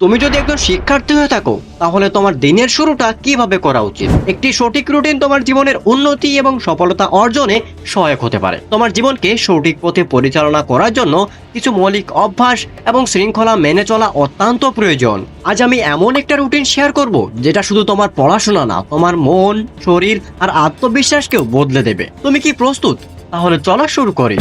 তুমি যদি একজন শিক্ষার্থী হয়ে থাকো, তাহলে তোমার দিনের শুরুটা কীভাবে করা উচিত? একটি সঠিক রুটিন তোমার জীবনের উন্নতি এবং সফলতা অর্জনে সহায়ক হতে পারে। তোমার জীবনকে সঠিক পথে পরিচালনা করার জন্য কিছু মৌলিক অভ্যাস এবং শৃঙ্খলা মেনে চলা অত্যন্ত প্রয়োজন। আজ আমি এমন একটা রুটিন শেয়ার করব, যেটা শুধু তোমার পড়াশোনা না, তোমার মন, শরীর আর আত্মবিশ্বাসকেও বদলে দেবে। তুমি কি প্রস্তুত? তাহলে চলা শুরু করি।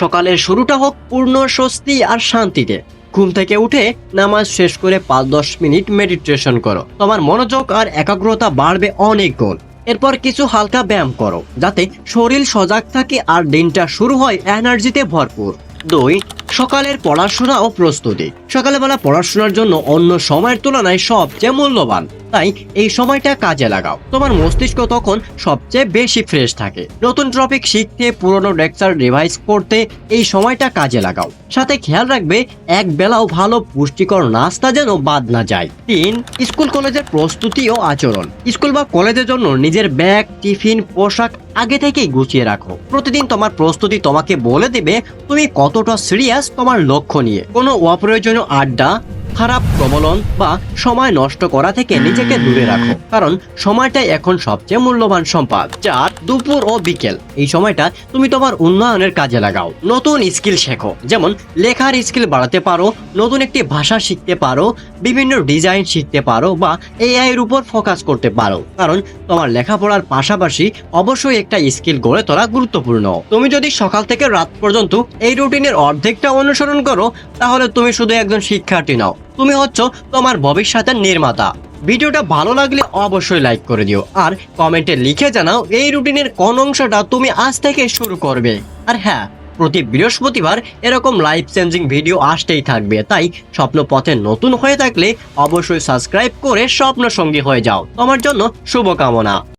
সকালের শুরুটা হোক পূর্ণ স্বস্তি আর শান্তিতে। ঘুম থেকে উঠে নামাজ শেষ করে পাঁচ দশ মিনিট মেডিটেশন করো। তোমার মনোযোগ আর একাগ্রতা বাড়বে অনেক গুণ। এরপর কিছু হালকা ব্যায়াম করো, যাতে শরীর সজাগ থাকে আর দিনটা শুরু হয় এনার্জিতে ভরপুর। দুই, সকালের পড়াশোনা ও প্রস্তুতি। সকালবেলা পড়াশোনার জন্য অন্য সময়ের তুলনায় সবচেয়ে মূল্যবান। তাই এই সময়টা কাজে লাগাও। তোমার মস্তিষ্ক তখন সবচেয়ে বেশি ফ্রেশ থাকে। নতুন টপিক শিখতে, পুরনো লেকচার রিভাইজ করতে এই সময়টা কাজে লাগাও। সাথে খেয়াল রাখবে, এক বেলাও ভালো পুষ্টিকর নাস্তা যেন বাদ না যায়। তিন, স্কুল কলেজের প্রস্তুতি ও আচরণ। স্কুল বা কলেজের জন্য নিজের ব্যাগ, টিফিন, পোশাক আগে থেকেই গুছিয়ে রাখো। প্রতিদিন তোমার প্রস্তুতি তোমাকে বলে দেবে তুমি কতটা সিরিয়াস তোমার লক্ষ্য নিয়ে। কোনো অপ্রয়োজনীয় আড্ডা খারাপ প্রবলন বা সময় নষ্ট করা থেকে নিজেকে দূরে রাখো। কারণ সময়টাই এখন সবচেয়ে মূল্যবান সম্পদ চার দুপুর ও বিকেল। এই সময়টা তুমি তোমার উন্নয়নের কাজে লাগাও। নতুন স্কিল শেখো, যেমন লেখার স্কিল বাড়াতে পারো, নতুন একটি ভাষা শিখতে পারো, বিভিন্ন ডিজাইন শিখতে পারো বা এআই এর উপর ফোকাস করতে পারো। কারণ তোমার লেখাপড়ার পাশাপাশি অবশ্যই একটা স্কিল গড়ে তোলা গুরুত্বপূর্ণ। তুমি যদি সকাল থেকে রাত পর্যন্ত এই রুটিনের অর্ধেকটা অনুসরণ করো, তাহলে তুমি শুধু একজন শিক্ষার্থী নাও। তুমি হচ্ছ তোমার ভবিষ্যতের নির্মাতা। ভিডিওটা ভালো লাগলে অবশ্যই লাইক করে দিও। আর কমেন্টে লিখে জানাও এই রুটিনের কোন অংশটা তুমি আজ থেকে শুরু করবে। আর হ্যাঁ প্রতি বৃহস্পতিবার এরকম লাইফ চেঞ্জিং ভিডিও আসতেই থাকবে। তাই স্বপ্ন পথে নতুন হয়ে থাকলে অবশ্যই সাবস্ক্রাইব করে স্বপ্ন সঙ্গী হয়ে যাও। তোমার জন্য শুভকামনা।